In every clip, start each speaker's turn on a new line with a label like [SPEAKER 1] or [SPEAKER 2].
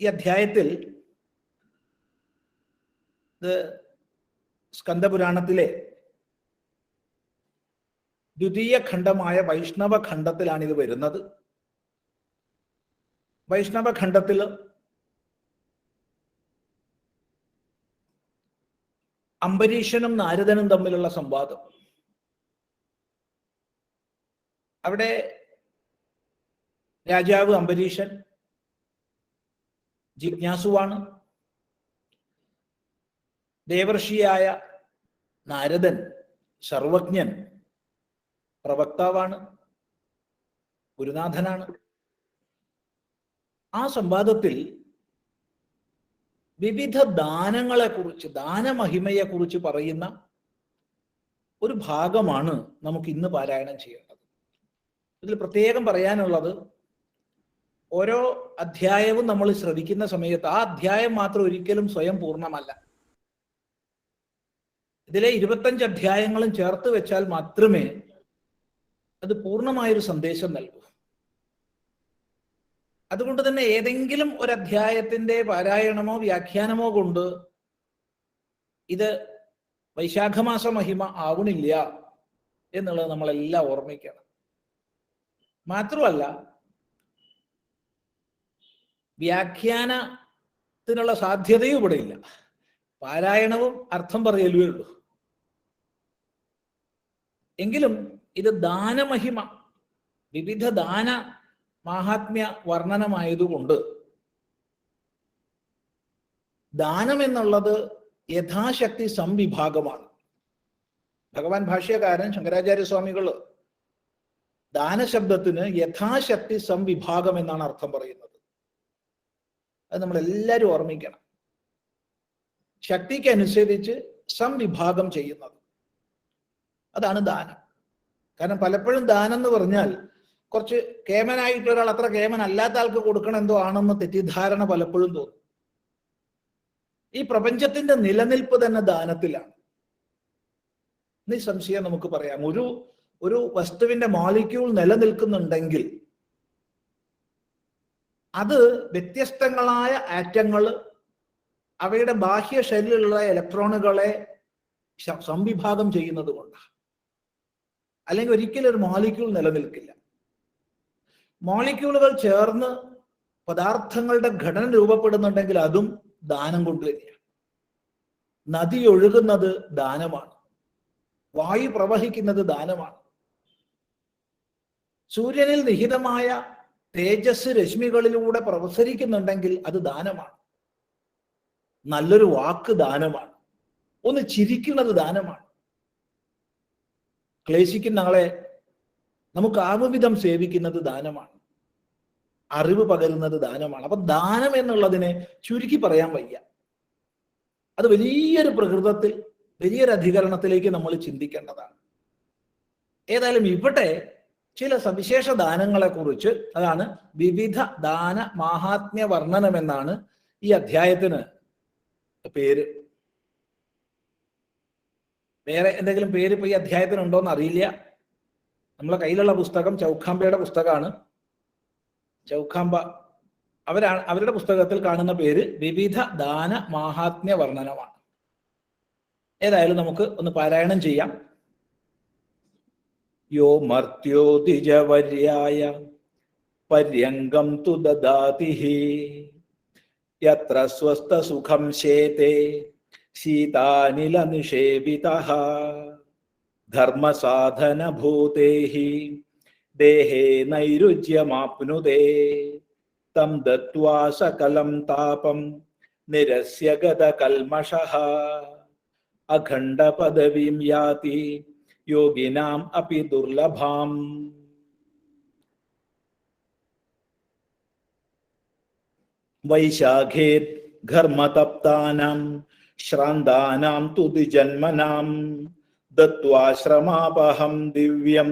[SPEAKER 1] ഈ അധ്യായത്തിൽ ഇത് സ്കന്ദപുരാണത്തിലെ ദ്വിതീയ ഖണ്ഡമായ വൈഷ്ണവ ഖണ്ഡത്തിലാണ് ഇത് വരുന്നത്. വൈഷ്ണവ ഖണ്ഡത്തിൽ അംബരീഷനും നാരദനും തമ്മിലുള്ള സംവാദം. അവിടെ രാജാവ് അംബരീഷൻ ജിജ്ഞാസുവാണ്. ദേവർഷിയായ നാരദൻ സർവജ്ഞൻ പ്രവക്താവാണ് ഗുരുനാഥനാണ്. ആ സംവാദത്തിൽ വിവിധ ദാനങ്ങളെ കുറിച്ച് ദാനമഹിമയെ കുറിച്ച് പറയുന്ന ഒരു ഭാഗമാണ് നമുക്ക് ഇന്ന് പാരായണം ചെയ്യേണ്ടത്. ഇതിൽ പ്രത്യേകം പറയാനുള്ളത് ഓരോ അധ്യായവും നമ്മൾ ശ്രവിക്കുന്ന സമയത്ത് ആ അധ്യായം മാത്രം ഒരിക്കലും സ്വയം പൂർണമല്ല. ഇതിലെ ഇരുപത്തഞ്ച് അധ്യായങ്ങളും ചേർത്ത് വെച്ചാൽ മാത്രമേ അത് പൂർണമായൊരു സന്ദേശം നൽകൂ. അതുകൊണ്ട് തന്നെ ഏതെങ്കിലും ഒരു അധ്യായത്തിന്റെ പാരായണമോ വ്യാഖ്യാനമോ കൊണ്ട് ഇത് വൈശാഖമാസ മഹിമ ആവണില്ല എന്നുള്ളത് നമ്മളെല്ലാം ഓർമ്മിക്കണം. മാത്രമല്ല വ്യാഖ്യാനത്തിനുള്ള സാധ്യതയും ഇവിടെ ഇല്ല പാരായണവും അർത്ഥം പറയലേ ഉള്ളൂ. എങ്കിലും ഇത് ദാനമഹിമ വിവിധ ദാന മാഹാത്മ്യ വർണനമായതുകൊണ്ട് ദാനം എന്നുള്ളത് യഥാശക്തി സംവിഭാഗമാണ്. ഭഗവാൻ ഭാഷ്യകാരൻ ശങ്കരാചാര്യ സ്വാമികൾ ദാനശബ്ദത്തിന് യഥാശക്തി സംവിഭാഗം എന്നാണ് അർത്ഥം പറയുന്നത്. അത് നമ്മൾ എല്ലാവരും ഓർമ്മിക്കണം. ശക്തിക്കനുസരിച്ച് സംവിഭാഗം ചെയ്യുന്നത്. അതാണ് ദാനം. കാരണം പലപ്പോഴും ദാനം എന്ന് പറഞ്ഞാൽ കുറച്ച് കേമനായിട്ട് ഒരാൾ അത്ര കേമൻ അല്ലാത്ത ആൾക്ക് കൊടുക്കണം എന്തോ ആണെന്ന് തെറ്റിദ്ധാരണ പലപ്പോഴും തോന്നും. ഈ പ്രപഞ്ചത്തിന്റെ നിലനിൽപ്പ് തന്നെ ദാനത്തിലാണ്. നിസ്സംശയം നമുക്ക് പറയാം. ഒരു ഒരു വസ്തുവിന്റെ മോളിക്യൂൾ നിലനിൽക്കുന്നുണ്ടെങ്കിൽ അത് വ്യത്യസ്തങ്ങളായ ആറ്റങ്ങൾ അവയുടെ ബാഹ്യ ഷെല്ലിലുള്ള ഇലക്ട്രോണുകളെ സംവിഭാഗം ചെയ്യുന്നത് കൊണ്ടാണ്. അല്ലെങ്കിൽ ഒരിക്കലും ഒരു മോളിക്യൂൾ നിലനിൽക്കില്ല. മോളിക്യൂളുകൾ ചേർന്ന് പദാർത്ഥങ്ങളുടെ ഘടന രൂപപ്പെടുന്നുണ്ടെങ്കിൽ അതും ദാനം കൊണ്ട് തന്നെയാണ്. നദി ഒഴുകുന്നത് ദാനമാണ്. വായു പ്രവഹിക്കുന്നത് ദാനമാണ്. സൂര്യനിൽ നിഹിതമായ തേജസ് രശ്മികളിലൂടെ പ്രസരിക്കുന്നുണ്ടെങ്കിൽ അത് ദാനമാണ്. നല്ലൊരു വാക്ക് ദാനമാണ്. ഒന്ന് ചിരിക്കുന്നത് ദാനമാണ്. ക്ലേശിക്കുന്ന ആളെ നമുക്ക് ആവവിധം സേവിക്കുന്നത് ദാനമാണ്. അറിവ് പകരുന്നത് ദാനമാണ്. അപ്പൊ ദാനം എന്നുള്ളതിനെ ചുരുക്കി പറയാൻ വയ്യ. അത് വലിയൊരു പ്രകൃതത്തിൽ വലിയൊരു അധികരണത്തിലേക്ക് നമ്മൾ ചിന്തിക്കേണ്ടതാണ്. ഏതായാലും ഇവിടെ ചില സവിശേഷ ദാനങ്ങളെ കുറിച്ച് അതാണ് വിവിധ ദാന മാഹാത്മ്യ വർണനം എന്നാണ് ഈ അധ്യായത്തിന് പേര്. വേറെ എന്തെങ്കിലും പേര് ഇപ്പൊ ഈ അധ്യായത്തിനുണ്ടോ ഉണ്ടോന്ന് അറിയില്ല. നമ്മളെ കയ്യിലുള്ള പുസ്തകം ചൗഖാമ്പയുടെ പുസ്തകമാണ്. ചൗഖാംബ അവരാണ് അവരുടെ പുസ്തകത്തിൽ കാണുന്ന പേര് വിവിധ ദാന മാഹാത്മ്യ വർണനമാണ്. ഏതായാലും നമുക്ക് ഒന്ന് പാരായണം ചെയ്യാം. യോ മർത്യോ ദ്വിജവര്യായ പര്യങ്കം തു ദദാതി യത്ര സ്വസ്ഥ സുഖം ശേതേ ശീതാനില നിഷേവിത ധർമ്മസാധനഭൂതേ ദേഹേ നൈരുജ്യമാപ്നുതേ തം ദത്വാ സകലം താപം നിരസ്യ ഗതകൽമഷഃ അഖണ്ഡ പദവീം യാതി യോഗിനാം അപി ദുർലഭാം വൈശാഖേത് ഘർമ്മതപ്താനാം ശ്രാന്താനാം തു ദ്വിജന്മനാം ദത്വാശ്രമാപഹം ദിവ്യം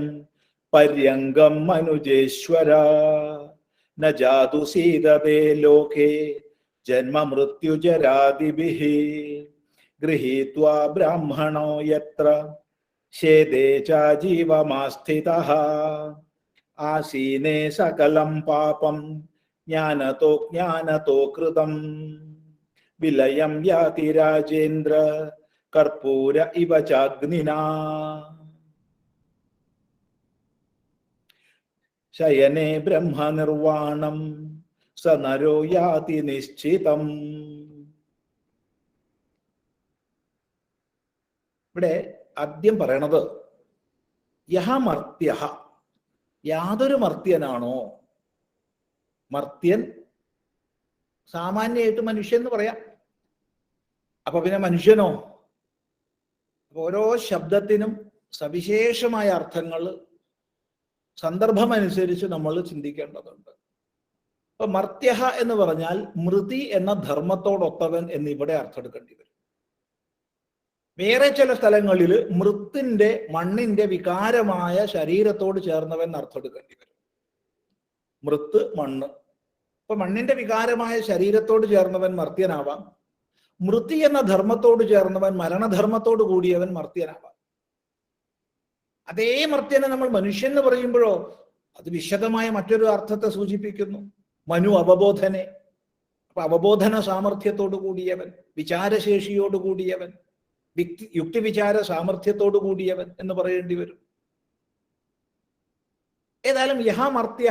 [SPEAKER 1] പര്യങ്കം മനുജേശ്വര ന ജാതു സീതതേ ലോകേ ജന്മമൃത്യുജരാദിഭിः ഗൃഹീത്വാ ശേദേ ചാജീവമാസ്ഥിതഃ ആസീനേ സകലം പാപം ജ്ഞാനതോ ജ്ഞാനതോ കൃതം. വിലയം യാതി രാജേന്ദ്ര കർപ്പൂര ഇവ ചാഗ്നിനാ. ശയനെ ബ്രഹ്മനിർവാണം സ നരോ യാതി നിശ്ചിതം. ഇവിടെ ആദ്യം പറയണത് യഹ മർത്യ യാതൊരു മർത്യനാണോ? മർത്യൻ സാമാന്യമായിട്ട് മനുഷ്യൻ എന്ന് പറയാം. അപ്പൊ പിന്നെ മനുഷ്യനോ? ഓരോ ശബ്ദത്തിനും സവിശേഷമായ അർത്ഥങ്ങൾ സന്ദർഭമനുസരിച്ച് നമ്മൾ ചിന്തിക്കേണ്ടതുണ്ട്. അപ്പൊ മർത്യഹ എന്ന് പറഞ്ഞാൽ മൃതി എന്ന ധർമ്മത്തോടൊത്തവൻ എന്നിവിടെ അർത്ഥമെടുക്കേണ്ടി വരും. വേറെ ചില സ്ഥലങ്ങളിൽ മൃത്തിന്റെ മണ്ണിന്റെ വികാരമായ ശരീരത്തോട് ചേർന്നവൻ അർത്ഥമെടുക്കേണ്ടി വരും. മൃത്ത് മണ്ണ്. അപ്പൊ മണ്ണിന്റെ വികാരമായ ശരീരത്തോട് ചേർന്നവൻ മർത്യനാവാം. മൃത്തി എന്ന ധർമ്മത്തോട് ചേർന്നവൻ മരണധർമ്മത്തോട് കൂടിയവൻ മർത്യനാവാം. അതേ മർത്യനെ നമ്മൾ മനുഷ്യൻ എന്ന് പറയുമ്പോഴോ അത് വിശദമായ മറ്റൊരു അർത്ഥത്തെ സൂചിപ്പിക്കുന്നു. മനു അവബോധനെ. അപ്പൊ അവബോധന സാമർഥ്യത്തോടു കൂടിയവൻ വിചാരശേഷിയോട് കൂടിയവൻ. വ്യക്തി യുക്തിവിചാര സാമർഥ്യത്തോടു കൂടിയവൻ എന്ന് പറയേണ്ടി വരും. ഏതായാലും യഹാമർത്യ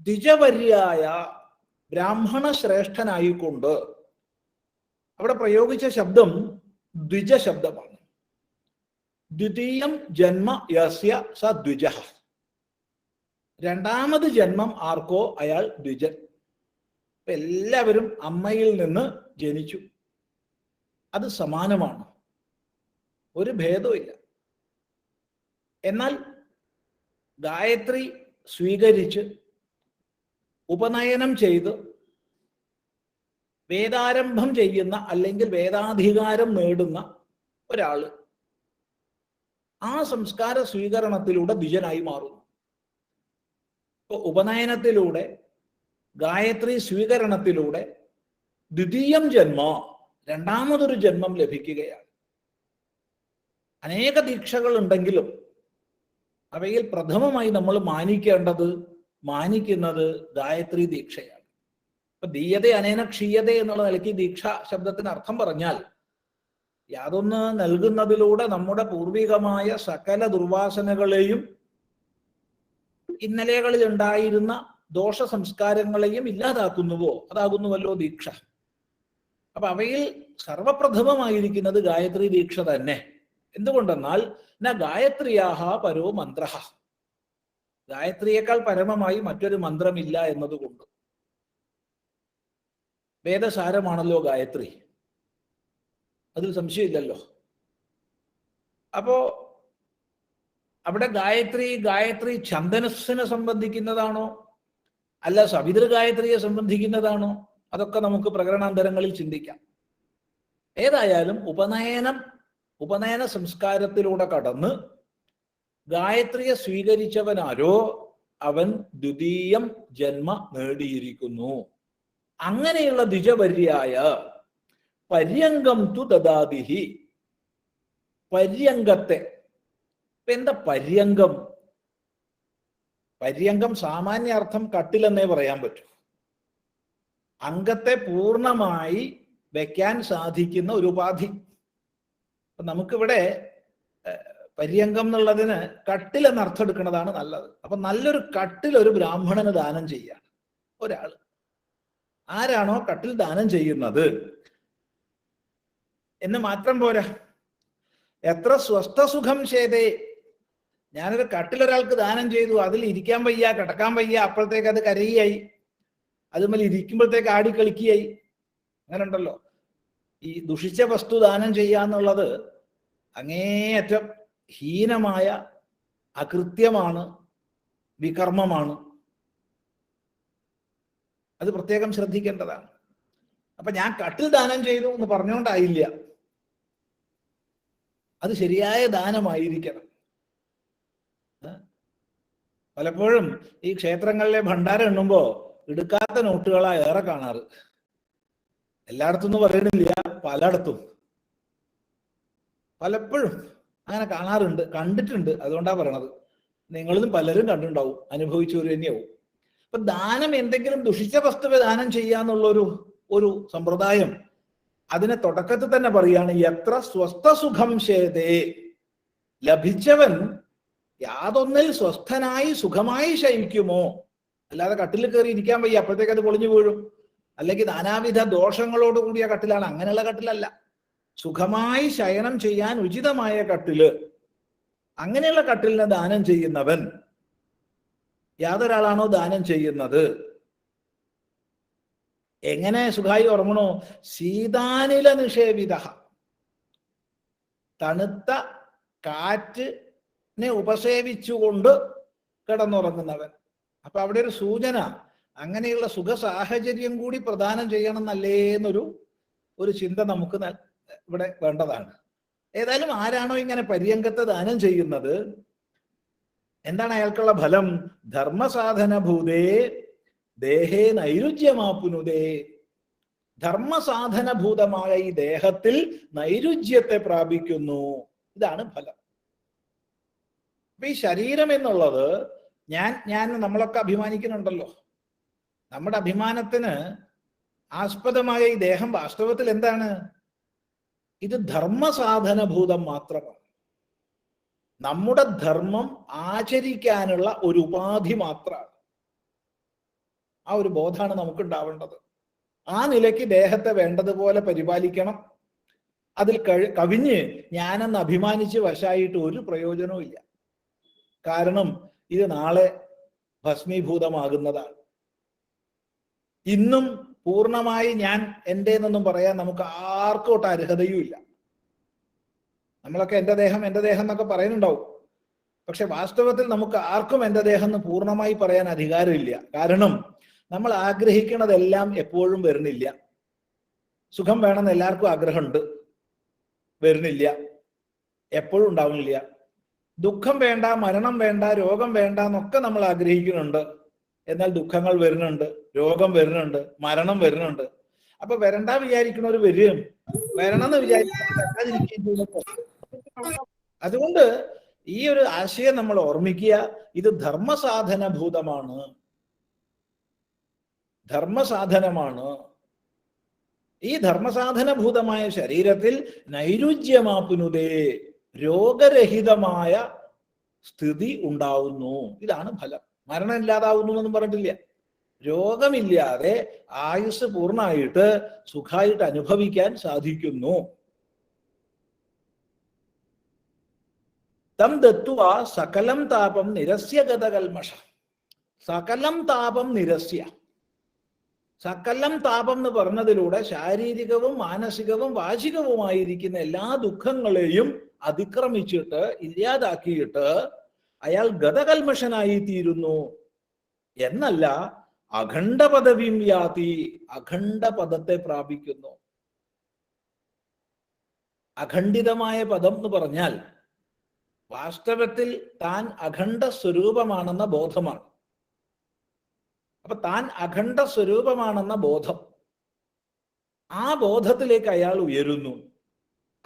[SPEAKER 1] ദ്വിജവര്യായ ബ്രാഹ്മണ ശ്രേഷ്ഠനായിക്കൊണ്ട് അവിടെ പ്രയോഗിച്ച ശബ്ദം ദ്വിജ ശബ്ദമാണ് ദ്വിതീയം ജന്മ യസ്യ സ ദ്വിജ. രണ്ടാമത് ജന്മം ആർക്കോ? അയാൾ ദ്വിജൻ. എല്ലാവരും അമ്മയിൽ നിന്ന് ജനിച്ചു. അത് സമാനമാണ്. ഒരു ഭേദമില്ല എന്നാൽ ഗായത്രി സ്വീകരിച്ച് ഉപനയനം ചെയ്ത് വേദാരംഭം ചെയ്യുന്ന അല്ലെങ്കിൽ വേദാധികാരം നേടുന്ന ഒരാൾ ആ സംസ്കാര സ്വീകരണത്തിലൂടെ ദ്വിജനായി മാറുന്നു. ഇപ്പൊ ഉപനയനത്തിലൂടെ ഗായത്രി സ്വീകരണത്തിലൂടെ ദ്വിതീയം ജന്മ രണ്ടാമതൊരു ജന്മം ലഭിക്കുകയാണ്. അനേക ദീക്ഷകൾ ഉണ്ടെങ്കിലും അവയിൽ പ്രഥമമായി നമ്മൾ മാനിക്കേണ്ടത് മാനിക്കുന്നത് ഗായത്രി ദീക്ഷയാണ്. ഇപ്പൊ ദീയത അനേന ക്ഷീയത എന്നുള്ള നിലയ്ക്ക് ദീക്ഷ ശബ്ദത്തിന് അർത്ഥം പറഞ്ഞാൽ യാതൊന്ന് നൽകുന്നതിലൂടെ നമ്മുടെ പൂർവികമായ സകല ദുർവാസനകളെയും ഇന്നലകളിൽ ഉണ്ടായിരുന്ന ദോഷ സംസ്കാരങ്ങളെയും ഇല്ലാതാക്കുന്നുവോ? അതാകുന്നുവല്ലോ ദീക്ഷ. അപ്പൊ അവയിൽ സർവപ്രഥമമായിരിക്കുന്നത് ഗായത്രി ദീക്ഷ തന്നെ. എന്തുകൊണ്ടെന്നാൽ ന ഗായത്രിയാഹ പരോ മന്ത്ര ഗായത്രിയേക്കാൾ പരമമായി മറ്റൊരു മന്ത്രമില്ല എന്നതുകൊണ്ട്. വേദസാരമാണല്ലോ ഗായത്രി. അതിൽ സംശയമില്ലല്ലോ. അപ്പോ അവിടെ ഗായത്രി ഗായത്രി ചന്ദനസ്സിനെ സംബന്ധിക്കുന്നതാണോ? അല്ല സവിതൃ ഗായത്രിയെ സംബന്ധിക്കുന്നതാണോ? അതൊക്കെ നമുക്ക് പ്രകരണാന്തരങ്ങളിൽ ചിന്തിക്കാം. ഏതായാലും ഉപനയനം ഉപനയന സംസ്കാരത്തിലൂടെ കടന്ന് ഗായത്രിയെ സ്വീകരിച്ചവനാരോ അവൻ ദ്വിതീയം ജന്മ നേടിയിരിക്കുന്നു. അങ്ങനെയുള്ള ദ്വിജപര്യായ പര്യങ്കം തു ദദാതിഹി. പര്യങ്കത്തെ എന്താ പര്യങ്കം പര്യങ്കം സാമാന്യ അർത്ഥം കട്ടിലെന്നേ പറയാൻ പറ്റൂ. അംഗത്തെ പൂർണമായി വെക്കാൻ സാധിക്കുന്ന ഒരു ഉപാധി. നമുക്കിവിടെ പര്യങ്കം എന്നുള്ളതിന് കട്ടിൽ എന്ന് അർത്ഥം എടുക്കുന്നതാണ് നല്ലത്. അപ്പൊ നല്ലൊരു കട്ടിൽ ഒരു ബ്രാഹ്മണന് ദാനം ചെയ്യാം ഒരാൾ. ആരാണോ കട്ടിൽ ദാനം ചെയ്യുന്നത്? എന്ന് മാത്രം പോരാ. എത്ര സ്വസ്ഥസുഖം ചെയ്തേ. ഞാനൊരു കട്ടിലൊരാൾക്ക് ദാനം ചെയ്തു. അതിൽ ഇരിക്കാൻ വയ്യ കിടക്കാൻ വയ്യ അപ്പോഴത്തേക്ക് അത് കരയായി അതുമല്ല ഇരിക്കുമ്പോഴത്തേക്ക് ആടി കളിക്കുകയായി. അങ്ങനെ ഉണ്ടല്ലോ ഈ ദുഷിച്ച വസ്തു ദാനം ചെയ്യാന്നുള്ളത് അങ്ങേയറ്റം ഹീനമായ അകൃത്യമാണ് വികർമ്മമാണ്. അത് പ്രത്യേകം ശ്രദ്ധിക്കേണ്ടതാണ്. അപ്പൊ ഞാൻ കട്ടിൽ ദാനം ചെയ്തു എന്ന് പറഞ്ഞുകൊണ്ടായില്ല. അത് ശരിയായ ദാനമായിരിക്കണം. പലപ്പോഴും ഈ ക്ഷേത്രങ്ങളിലെ ഭണ്ഡാരം എണ്ണുമ്പോ എടുക്കാത്ത നോട്ടുകളാ ഏറെ കാണാറ്. എല്ലായിടത്തും പറയണില്ല പലയിടത്തും. പലപ്പോഴും അങ്ങനെ കാണാറുണ്ട് കണ്ടിട്ടുണ്ട് അതുകൊണ്ടാണ് പറയണത്. നിങ്ങളിലും പലരും കണ്ടിട്ടുണ്ടാവും അനുഭവിച്ചവർ തന്നെയാവും. അപ്പൊ ദാനം എന്തെങ്കിലും ദുഷിച്ച വസ്തുവെ ദാനം ചെയ്യാന്നുള്ളൊരു ഒരു സമ്പ്രദായം അതിനെ തുടക്കത്തിൽ തന്നെ പറയാണ് എത്ര സ്വസ്ഥ സുഖം ശേതേ ലഭിച്ചവൻ യാതൊന്നിൽ സ്വസ്ഥനായി സുഖമായി ശയിക്കുമോ? അല്ലാതെ കട്ടിൽ കയറി ഇരിക്കാൻ വയ്യ. അപ്പോഴത്തേക്ക് അത് പൊളിഞ്ഞു വീഴും. അല്ലെങ്കിൽ നാനാവിധ ദോഷങ്ങളോട് കൂടിയ കട്ടിലാണ്. അങ്ങനെയുള്ള കട്ടിലല്ല. സുഖമായി ശയനം ചെയ്യാൻ ഉചിതമായ കട്ടിൽ അങ്ങനെയുള്ള കട്ടിലിനെ ദാനം ചെയ്യുന്നവൻ യാതൊരാളാണോ ദാനം ചെയ്യുന്നത്? എങ്ങനെ സുഖായി ഉറങ്ങണോ? ശീതാനില നിഷേവിത. തണുത്ത കാറ്റിനെ ഉപസേവിച്ചുകൊണ്ട് കിടന്നുറങ്ങുന്നവൻ. അപ്പൊ അവിടെ ഒരു സൂചന. അങ്ങനെയുള്ള സുഖ സാഹചര്യം കൂടി പ്രദാനം ചെയ്യണം എന്നല്ലേ എന്നൊരു ഒരു ചിന്ത നമുക്ക് ഇവിടെ വേണ്ടതാണ്. ഏതായാലും ആരാണോ ഇങ്ങനെ പര്യങ്കത്തെ ദാനം ചെയ്യുന്നത്? എന്താണ് അയാൾക്കുള്ള ഫലം? ധർമ്മസാധന ഭൂതേ ദേഹേ നൈരുജ്യമാപ്പുനുതേ ധർമ്മസാധനഭൂതമായ ഈ ദേഹത്തിൽ നൈരുജ്യത്തെ പ്രാപിക്കുന്നു. ഇതാണ് ഫലം. അപ്പൊ ഈ ശരീരം എന്നുള്ളത് ഞാൻ ഞാൻ നമ്മളൊക്കെ അഭിമാനിക്കുന്നുണ്ടല്ലോ. നമ്മുടെ അഭിമാനത്തിന് ആസ്പദമായ ഈ ദേഹം വാസ്തവത്തിൽ എന്താണ്? ഇത് ധർമ്മസാധനഭൂതം മാത്രമാണ്. നമ്മുടെ ധർമ്മം ആചരിക്കാനുള്ള ഒരു ഉപാധി മാത്രമാണ്. ആ ഒരു ബോധമാണ് നമുക്ക് ഉണ്ടാവേണ്ടത് ആ നിലയ്ക്ക് ദേഹത്തെ വേണ്ടതുപോലെ പരിപാലിക്കണം. അതിൽ കവിഞ്ഞ് ഞാനെന്ന് അഭിമാനിച്ച് വശായിട്ട് ഒരു പ്രയോജനവും കാരണം ഇത് നാളെ ഭസ്മീഭൂതമാകുന്നതാണ്. ഇന്നും പൂർണമായി ഞാൻ എന്റെന്നൊന്നും പറയാൻ നമുക്ക് ആർക്കും ഒട്ട് അർഹതയും ഇല്ല. നമ്മളൊക്കെ എന്റെ ദേഹം എന്റെ ദേഹം എന്നൊക്കെ പറയുന്നുണ്ടാവും. പക്ഷെ വാസ്തവത്തിൽ നമുക്ക് ആർക്കും എന്റെ ദേഹം എന്ന് പൂർണമായി പറയാൻ അധികാരമില്ല. കാരണം നമ്മൾ ആഗ്രഹിക്കുന്നതെല്ലാം എപ്പോഴും വരുന്നില്ല. സുഖം വേണമെന്ന് എല്ലാവർക്കും ആഗ്രഹമുണ്ട്. വരുന്നില്ല. എപ്പോഴും ഉണ്ടാവുന്നില്ല. ദുഃഖം വേണ്ട മരണം വേണ്ട രോഗം വേണ്ട എന്നൊക്കെ നമ്മൾ ആഗ്രഹിക്കുന്നുണ്ട്. എന്നാൽ ദുഃഖങ്ങൾ വരുന്നുണ്ട് രോഗം വരുന്നുണ്ട് മരണം വരുന്നുണ്ട്. അപ്പൊ വരണ്ട വിചാരിക്കുന്നവർ വരും. വരണം എന്ന് വിചാരിക്കുന്ന അതുകൊണ്ട് ഈ ഒരു ആശയം നമ്മൾ ഓർമ്മിക്കുക ഇത് ധർമ്മസാധനഭൂതമാണ്. ധർമ്മസാധനമാണ്. ഈ ധർമ്മസാധനഭൂതമായ ശരീരത്തിൽ നൈരുജ്യമാപ്പുനുതേ രോഗരഹിതമായ സ്ഥിതി ഉണ്ടാവുന്നു. ഇതാണ് ഫലം. മരണം ഇല്ലാതാവുന്നു എന്നൊന്നും പറഞ്ഞിട്ടില്ല. രോഗമില്ലാതെ ആയുസ് പൂർണമായിട്ട് സുഖമായിട്ട് അനുഭവിക്കാൻ സാധിക്കുന്നു. തം ദത്വ സകലം താപം നിരസ്യ ഗതകൽമഷ. സകലം താപം നിരസ്യ. സകലം താപം എന്ന് പറഞ്ഞതിലൂടെ ശാരീരികവും മാനസികവും വാചികവുമായിരിക്കുന്ന എല്ലാ ദുഃഖങ്ങളെയും അതിക്രമിച്ചിട്ട് ഇല്ലാതാക്കിയിട്ട് അയാൾ ഗതകൽമഷനായി തീരുന്നു എന്നല്ല അഖണ്ഡ പദവിയും യാതി അഖണ്ഡ പദത്തെ പ്രാപിക്കുന്നു. അഖണ്ഡിതമായ പദം എന്ന് പറഞ്ഞാൽ വാസ്തവത്തിൽ താൻ അഖണ്ഡ സ്വരൂപമാണെന്ന ബോധമാണ്. അപ്പൊ താൻ അഖണ്ഡ സ്വരൂപമാണെന്ന ബോധം ആ ബോധത്തിലേക്ക് അയാൾ ഉയരുന്നു.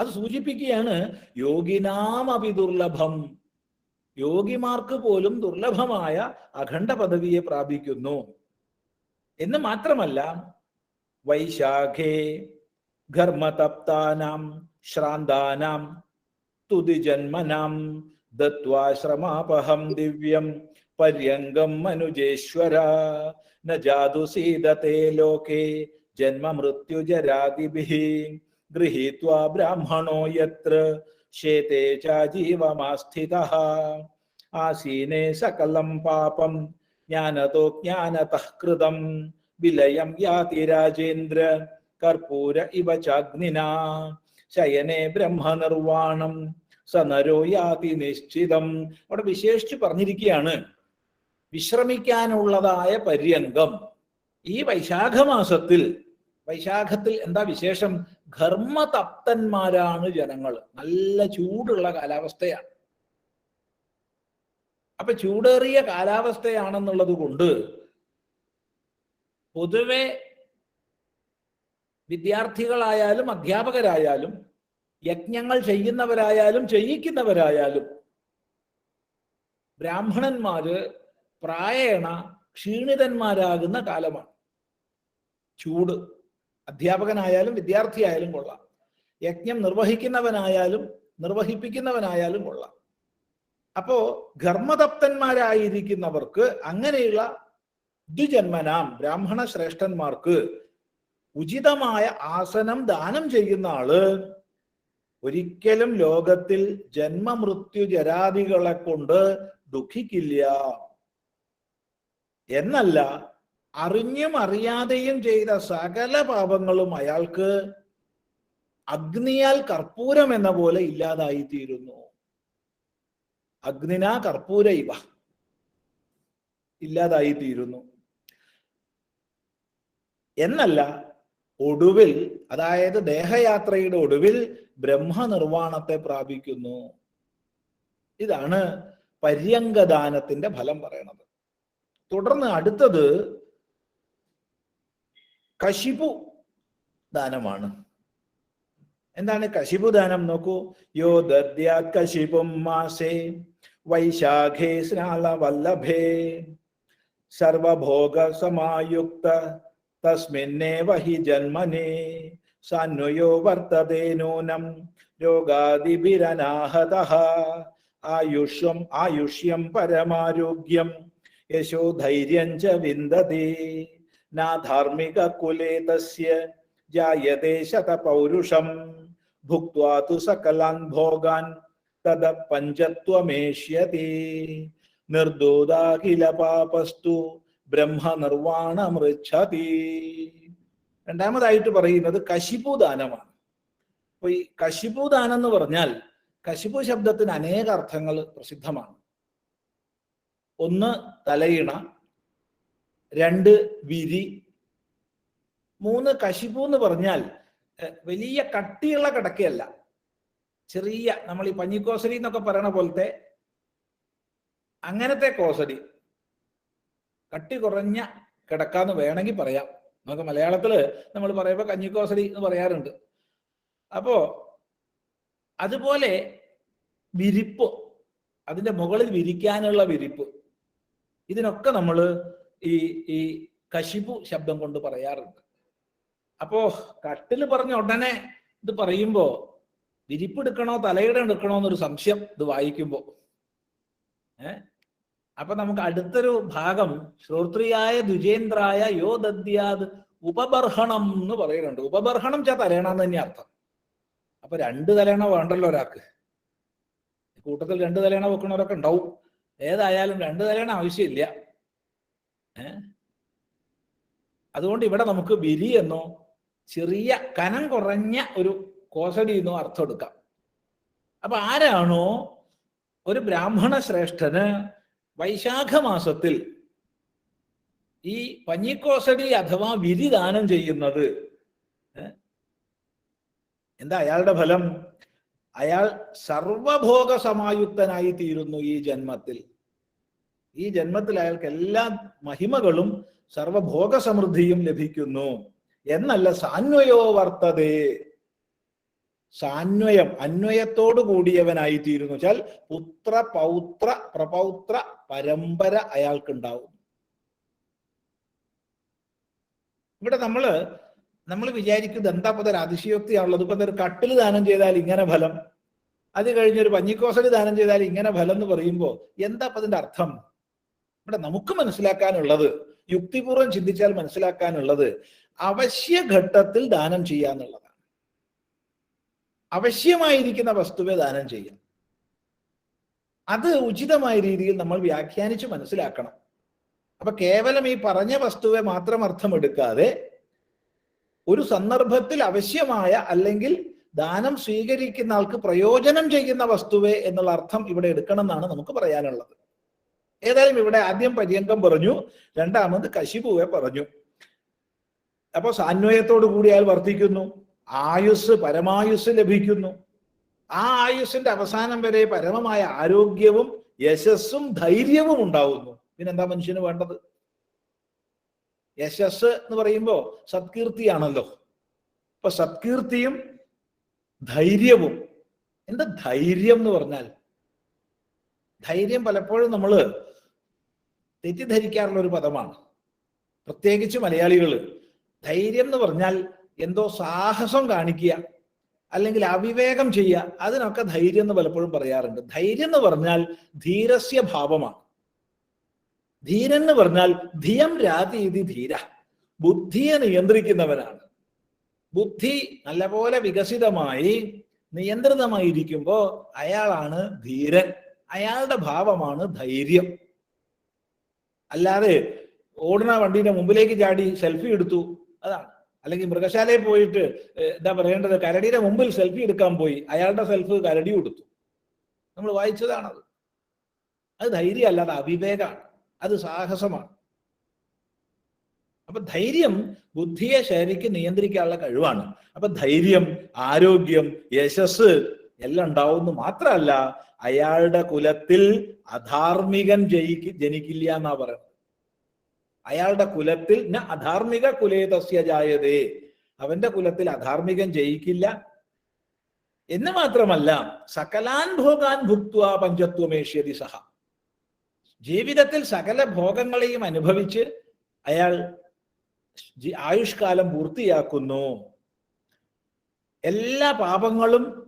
[SPEAKER 1] അത് സൂചിപ്പിക്കുകയാണ് യോഗിനാം അഭിദുർലഭം യോഗിമാർക്ക് പോലും ദുർലഭമായ അഖണ്ഡ പദവിയെ പ്രാപിക്കുന്നു. എന്ന് മാത്രമല്ല വൈശാഖേ ഘർമ്മതപ്താനാം ശ്രാന്താനാം തുതിജന്മനാം ദത്വാശ്രമാപഹം ദിവ്യം പര്യങ്കം മനുജേശ്വര ന സീതത്തെ ലോകേ ജന്മ മൃത്യുജരാതിഭിः ഗൃഹീത്വാ ബ്രാഹ്മണോ യത്ര ശേതേ ചാജീവമാസ്ഥിതഃ ആസീനെ സകലം പാപം ജ്ഞാനതോ ജ്ഞാനതൃതം വിലയം യാതി രാജേന്ദ്ര കർപ്പൂര ഇവ ചാഗ്നിനാ ശയനെ ബ്രഹ്മനിർവാണം സനരോ യാതി നിശ്ചിതം അവിടെ വിശേഷിച്ച് പറഞ്ഞിരിക്കുകയാണ് വിശ്രമിക്കാനുള്ളതായ പര്യങ്കം ഈ വൈശാഖ മാസത്തിൽ വൈശാഖത്തിൽ എന്താ വിശേഷം? ഘർമ്മതപ്തന്മാരാണ് ജനങ്ങൾ നല്ല ചൂടുള്ള കാലാവസ്ഥയാണ്. അപ്പൊ ചൂടേറിയ കാലാവസ്ഥയാണെന്നുള്ളത് കൊണ്ട് പൊതുവെ വിദ്യാർത്ഥികളായാലും അധ്യാപകരായാലും യജ്ഞങ്ങൾ ചെയ്യുന്നവരായാലും ചെയ്യിക്കുന്നവരായാലും ബ്രാഹ്മണന്മാര് പ്രായേണ ക്ഷീണിതന്മാരാകുന്ന കാലമാണ്. ചൂട്. അധ്യാപകനായാലും വിദ്യാർത്ഥിയായാലും കൊള്ളാം. യജ്ഞം നിർവഹിക്കുന്നവനായാലും നിർവഹിപ്പിക്കുന്നവനായാലും കൊള്ളാം. അപ്പോ ധർമ്മതപ്തന്മാരായിരിക്കുന്നവർക്ക് അങ്ങനെയുള്ള ദ്വിജന്മനാം ബ്രാഹ്മണ ശ്രേഷ്ഠന്മാർക്ക് ഉചിതമായ ആസനം ദാനം ചെയ്യുന്ന ആൾ ഒരിക്കലും ലോകത്തിൽ ജന്മമൃത്യു ജരാദികളെ കൊണ്ട് ദുഃഖിക്കില്ല. എന്നല്ല അറിഞ്ഞും അറിയാതെയും ചെയ്ത സകല പാപങ്ങളും അയാൾക്ക് അഗ്നിയാൽ കർപ്പൂരം എന്ന പോലെ ഇല്ലാതായി തീരുന്നു അഗ്നിന കർപ്പൂര ഇവ ഇല്ലാതായി തീരുന്നു എന്നല്ല ഒടുവിൽ അതായത് ദേഹയാത്രയുടെ ഒടുവിൽ ബ്രഹ്മനിർവാണത്തെ പ്രാപിക്കുന്നു. ഇതാണ് പര്യങ്കദാനത്തിന്റെ ഫലം പറയണത്. തുടർന്ന് അടുത്തത് കശിപു ദാനമാണ്. എന്താണ് കശിപു ദാനം? നോക്കൂ. യോ ദദ്യാത് മാസേ വൈശാഖേ സ്നാളവല്ലഭേ സർവഭോഗ സമായുക്ത തസ്മിന്നേവ ഹി ജന്മനെ സന്നുയോ വർത്തതേ നൂനം രോഗാദിബിരനാഹത ആയുഷ്യം ആയുഷ്യം പരമാരോഗ്യം യശോ ധൈര്യം ച വിന്ദതി. നാധാർമിക കുലേ തസ്യ ജായതേ ശതപൗരുഷം. ഭുക്വാ തു സകലാൻ ഭോഗാൻ തദ പഞ്ചത്വമേഷ്യതി. നിർദോദാഖില പാപസ്തു ബ്രഹ്മ നിർവാണമൃതി രണ്ടാമതായിട്ട് പറയുന്നത് കശിപുദാനമാണ്. അപ്പൊ ഈ കശിപുദാനം എന്ന് പറഞ്ഞാൽ കശിപു ശബ്ദത്തിന് അനേക അർത്ഥങ്ങൾ പ്രസിദ്ധമാണ്. ഒന്ന് തലയിണ രണ്ട് വിരി. മൂന്ന് കശിപ്പൂ എന്ന് പറഞ്ഞാൽ വലിയ കട്ടിയുള്ള കിടക്കയല്ല. ചെറിയ നമ്മൾ ഈ പഞ്ഞിക്കോസരി എന്നൊക്കെ പറയണ പോലത്തെ അങ്ങനത്തെ കോസടി കട്ടി കുറഞ്ഞ കിടക്കാന്ന് വേണമെങ്കിൽ പറയാം. നമുക്ക് മലയാളത്തിൽ നമ്മൾ പറയുമ്പോൾ കഞ്ഞിക്കോസടി എന്ന് പറയാറുണ്ട്. അപ്പോ അതുപോലെ വിരിപ്പ് അതിന്റെ മുകളിൽ വിരിക്കാനുള്ള വിരിപ്പ്. ഇതിനൊക്കെ നമ്മൾ ഈ ഈ കശിപു ശബ്ദം കൊണ്ട് പറയാറുണ്ട്. അപ്പോ കട്ടിൽ പറഞ്ഞ ഉടനെ ഇത് പറയുമ്പോ വിരിപ്പെടുക്കണോ തലയുടെ എടുക്കണോ എന്നൊരു സംശയം ഇത് വായിക്കുമ്പോ. ഏ? അപ്പൊ നമുക്ക് അടുത്തൊരു ഭാഗം ശ്രോത്രിയായ ദ്വിജേന്ദ്രായ യോ ദദ്യാത് ഉപബർഹണം എന്ന് പറയുന്നുണ്ട്. ഉപബർഹണം ചാ തലേണെന്ന് തന്നെ അർത്ഥം. അപ്പൊ രണ്ട് തലേണ വേണ്ടല്ലോ ഒരാൾക്ക്. കൂട്ടത്തിൽ രണ്ട് തലേണ വെക്കണവരൊക്കെ ഉണ്ടാവും. ഏതായാലും രണ്ട് തലേണ ആവശ്യമില്ല. അതുകൊണ്ട് ഇവിടെ നമുക്ക് വിരി എന്നോ ചെറിയ കനം കുറഞ്ഞ ഒരു കോസടി എന്നോ അർത്ഥം എടുക്കാം. അപ്പൊ ആരാണോ ഒരു ബ്രാഹ്മണ ശ്രേഷ്ഠന് വൈശാഖ മാസത്തിൽ ഈ പഞ്ഞിക്കോസടി അഥവാ വിരി ദാനം ചെയ്യുന്നത് എന്താ അയാളുടെ ഫലം? അയാൾ സർവഭോഗ സമായുക്തനായി തീരുന്നു ഈ ജന്മത്തിൽ. ഈ ജന്മത്തിൽ അയാൾക്ക് എല്ലാ മഹിമകളും സർവഭോഗ സമൃദ്ധിയും ലഭിക്കുന്നു. എന്നല്ല സാന്വയോ വർത്തതേ. സാന്വയം അന്വയത്തോടു കൂടിയവനായി തീരുന്നു വെച്ചാൽ പുത്ര പൗത്ര പ്രപൗത്ര പരമ്പര അയാൾക്കുണ്ടാവും. ഇവിടെ നമ്മൾ നമ്മൾ വിചാരിക്കുന്നത് എന്താ ഒരു അതിശയോക്തിയാണുള്ളത്? ഇപ്പൊ ഒരു കട്ടിൽ ദാനം ചെയ്താൽ ഇങ്ങനെ ഫലം. അത് കഴിഞ്ഞൊരു പഞ്ഞിക്കോസടി ദാനം ചെയ്താൽ ഇങ്ങനെ ഫലം എന്ന് പറയുമ്പോൾ എന്താ പതിന്റെ അതിന്റെ അർത്ഥം? ഇവിടെ നമുക്ക് മനസ്സിലാക്കാനുള്ളത് യുക്തിപൂർവം ചിന്തിച്ചാൽ മനസ്സിലാക്കാനുള്ളത് അവശ്യഘട്ടത്തിൽ ദാനം ചെയ്യാന്നുള്ളതാണ് അവശ്യമായിരിക്കുന്ന വസ്തുവെ ദാനം ചെയ്യാം അത് ഉചിതമായ രീതിയിൽ നമ്മൾ വ്യാഖ്യാനിച്ച് മനസ്സിലാക്കണം. അപ്പൊ കേവലം ഈ പറഞ്ഞ വസ്തുവെ മാത്രം അർത്ഥമെടുക്കാതെ ഒരു സന്ദർഭത്തിൽ അവശ്യമായ അല്ലെങ്കിൽ ദാനം സ്വീകരിക്കുന്ന ആൾക്ക് പ്രയോജനം ചെയ്യുന്ന വസ്തുവെ എന്നുള്ള അർത്ഥം ഇവിടെ എടുക്കണം എന്നാണ് നമുക്ക് പറയാനുള്ളത്. ഏതായാലും ഇവിടെ ആദ്യം പര്യങ്കം പറഞ്ഞു രണ്ടാമത് കശിപൂവെ പറഞ്ഞു. അപ്പൊ സാന്വയത്തോടു കൂടി അയാൾ വർദ്ധിക്കുന്നു ആയുസ് പരമായുസ് ലഭിക്കുന്നു. ആ ആയുസിന്റെ അവസാനം വരെ പരമമായ ആരോഗ്യവും യശസ്സും ധൈര്യവും ഉണ്ടാവുന്നു. പിന്നെന്താ മനുഷ്യന് വേണ്ടത്? യശസ് എന്ന് പറയുമ്പോ സത്കീർത്തിയാണല്ലോ. അപ്പൊ സത്കീർത്തിയും ധൈര്യവും. എന്താ ധൈര്യം എന്ന് പറഞ്ഞാൽ? ധൈര്യം പലപ്പോഴും നമ്മൾ തെറ്റിദ്ധരിക്കാറുള്ള ഒരു പദമാണ്. പ്രത്യേകിച്ച് മലയാളികൾ ധൈര്യം എന്ന് പറഞ്ഞാൽ എന്തോ സാഹസം കാണിക്കുക അല്ലെങ്കിൽ അവിവേകം ചെയ്യുക അതിനൊക്കെ ധൈര്യം എന്ന് പലപ്പോഴും പറയാറുണ്ട്. ധൈര്യം എന്ന് പറഞ്ഞാൽ ധീരസ്യ ഭാവമാണ് ധീരൻ എന്ന് പറഞ്ഞാൽ ധിയം രാതീതി ധീര. ബുദ്ധിയെ നിയന്ത്രിക്കുന്നവനാണ്. ബുദ്ധി നല്ലപോലെ വികസിതമായി നിയന്ത്രിതമായിരിക്കുമ്പോ അയാളാണ് ധീരൻ. അയാളുടെ ഭാവമാണ് ധൈര്യം. അല്ലാതെ ഓടുന്ന വണ്ടിയുടെ മുമ്പിലേക്ക് ചാടി സെൽഫി എടുത്തു. അതാണ്. അല്ലെങ്കിൽ മൃഗശാലയിൽ പോയിട്ട് എന്താ പറയേണ്ടത്? കരടിയുടെ മുമ്പിൽ സെൽഫി എടുക്കാൻ പോയി. അയാളുടെ സെൽഫ് കരടി കൊടുത്തു നമ്മൾ വായിച്ചതാണത്. അത് ധൈര്യം അത് അവിവേകമാണ് അത് സാഹസമാണ്. അപ്പൊ ധൈര്യം ബുദ്ധിയെ ശരിക്ക് നിയന്ത്രിക്കാനുള്ള കഴിവാണ്. അപ്പൊ ധൈര്യം ആരോഗ്യം യശസ് എല്ലാം ഉണ്ടാവുമെന്ന് മാത്രമല്ല അയാളുടെ കുലത്തിൽ അധാർമികൻ ജയിക്ക് ജനിക്കില്ല എന്നാ പറയുന്നത്. അയാളുടെ കുലത്തിൽ ന അധാർമിക കുലേതസ്യ ജായതേ. അവന്റെ കുലത്തിൽ അധാർമികൻ ജയിക്കില്ല. എന്ന് മാത്രമല്ല സകലാൻ ഭോഗാൻ ഭുക്വ പഞ്ചത്വമേഷ്യതി സഹ. ജീവിതത്തിൽ സകല ഭോഗങ്ങളെയും അനുഭവിച്ച് അയാൾ ആയുഷ്കാലം പൂർത്തിയാക്കുന്നു. എല്ലാ പാപങ്ങളും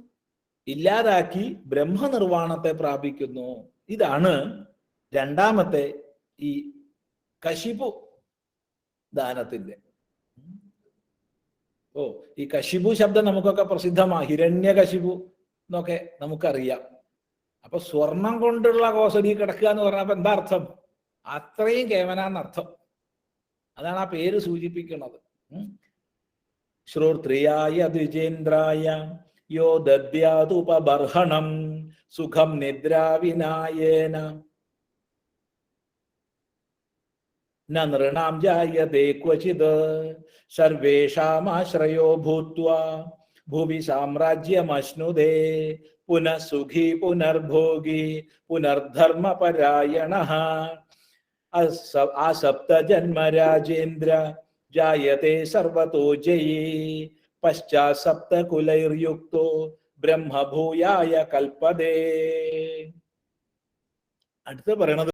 [SPEAKER 1] ഇല്ലാതാക്കി ബ്രഹ്മനിർവാണത്തെ പ്രാപിക്കുന്നു. ഇതാണ് രണ്ടാമത്തെ ഈ കശിപു ദാനത്തിന്റെ ഓ ഈ കശിപു ശബ്ദം നമുക്കൊക്കെ പ്രസിദ്ധമാണ് ഹിരണ്യ കശിപു എന്നൊക്കെ നമുക്കറിയാം. അപ്പൊ സ്വർണം കൊണ്ടുള്ള കോസടി കിടക്കുക എന്ന് പറഞ്ഞപ്പോ എന്താ അർത്ഥം? അത്രയും കേവനാന്നർത്ഥം അതാണ് ആ പേര് സൂചിപ്പിക്കുന്നത്. ശ്രോത്രിയായ ദ്വിജേന്ദ്രായ यो दद्यादुपबर्हणं निद्रा निद्राविनायेन। न नृणां जायते क्वचित् सर्वेषामाश्रयो भूत्वा भुवि साम्राज्यमश्नुदे, पुनः सुखी पुनर्भोगी, पुनर्धर्मपरायणः। आसप्तजन्म राजेन्द्र जायते सर्वतो जयी ജയീ പശ്ചാത് സപ്തകുലൈർയുക്തോ ബ്രഹ്മഭൂയായ കൽപ്പതേ അടുത്ത് പറയണത്